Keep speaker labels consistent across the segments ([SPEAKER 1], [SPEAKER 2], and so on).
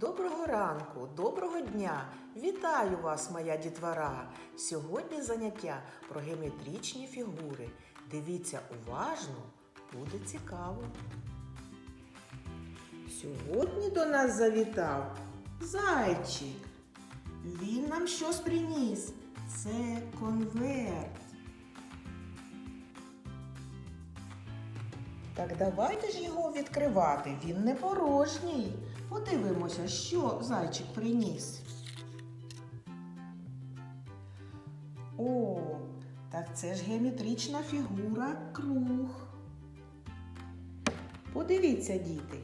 [SPEAKER 1] Доброго ранку, доброго дня! Вітаю вас, моя дітвора! Сьогодні заняття про геометричні фігури. Дивіться уважно, буде цікаво. Сьогодні до нас завітав зайчик. Він нам щось приніс. Це конверт. Так давайте ж його відкривати. Він не порожній. Подивимося, що зайчик приніс. О, так це ж геометрична фігура круг. Подивіться, діти,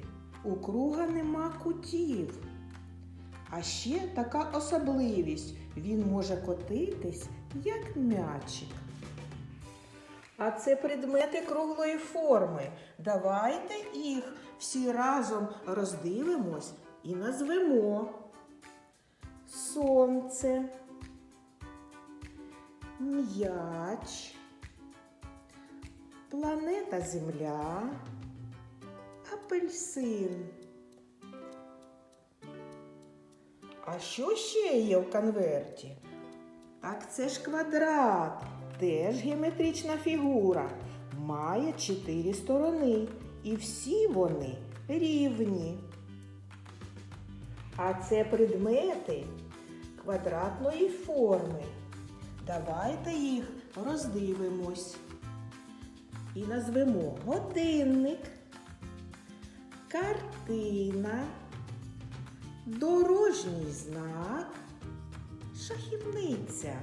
[SPEAKER 1] у круга нема кутів. А ще така особливість. Він може котитись, як м'ячик. А це предмети круглої форми. Давайте їх всі разом роздивимось і назвемо. Сонце, м'яч, планета Земля, апельсин. А що ще є в конверті? Так це ж квадрат, теж геометрична фігура. Має чотири сторони, і всі вони рівні. А це предмети квадратної форми. Давайте їх роздивимось. І назвемо годинник, картина, дорожній знак, шахівниця.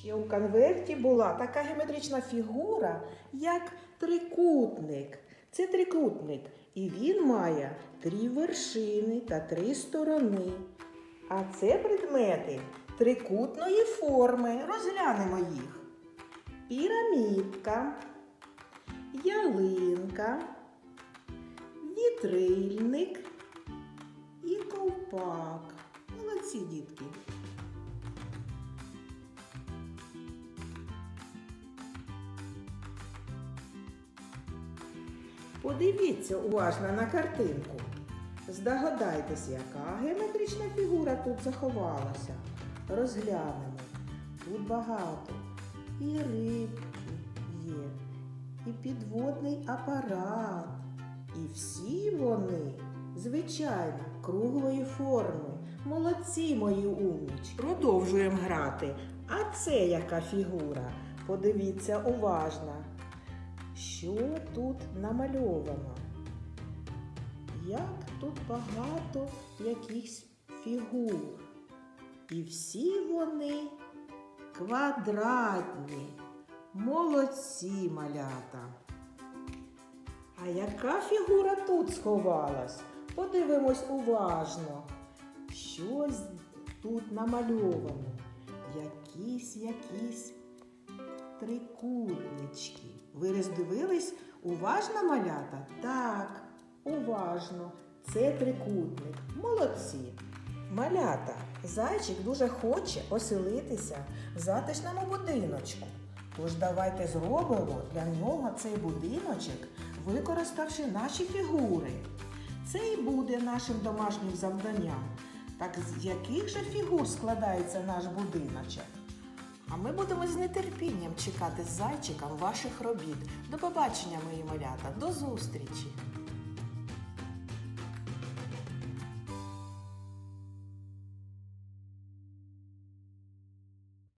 [SPEAKER 1] Ще у конверті була така геометрична фігура, як трикутник. Це трикутник, і він має три вершини та три сторони. А це предмети трикутної форми. Розглянемо їх. Пірамідка, ялинка, вітрильник і ковпак. Молодці дітки. Подивіться уважно на картинку. Здогадайтесь, яка геометрична фігура тут заховалася. Розглянемо. Тут багато. І рибки є, і підводний апарат. І всі вони, звичайно, круглої форми. Молодці мої умнічки. Продовжуємо грати. А це яка фігура? Подивіться уважно. Що тут намальовано? Як тут багато якихось фігур. І всі вони квадратні. Молодці малята. А яка фігура тут сховалась? Подивимось уважно. Щось тут намальовано. Якісь якісь трикутнички. Ви роздивились уважно малята? Так, уважно. Це трикутник. Молодці. Малята, зайчик дуже хоче оселитися в затишному будиночку. Тож давайте зробимо для нього цей будиночок, використавши наші фігури. Це і буде нашим домашнім завданням. Так з яких же фігур складається наш будиночок? А ми будемо з нетерпінням чекати з зайчиком ваших робіт. До побачення, мої малята, до зустрічі!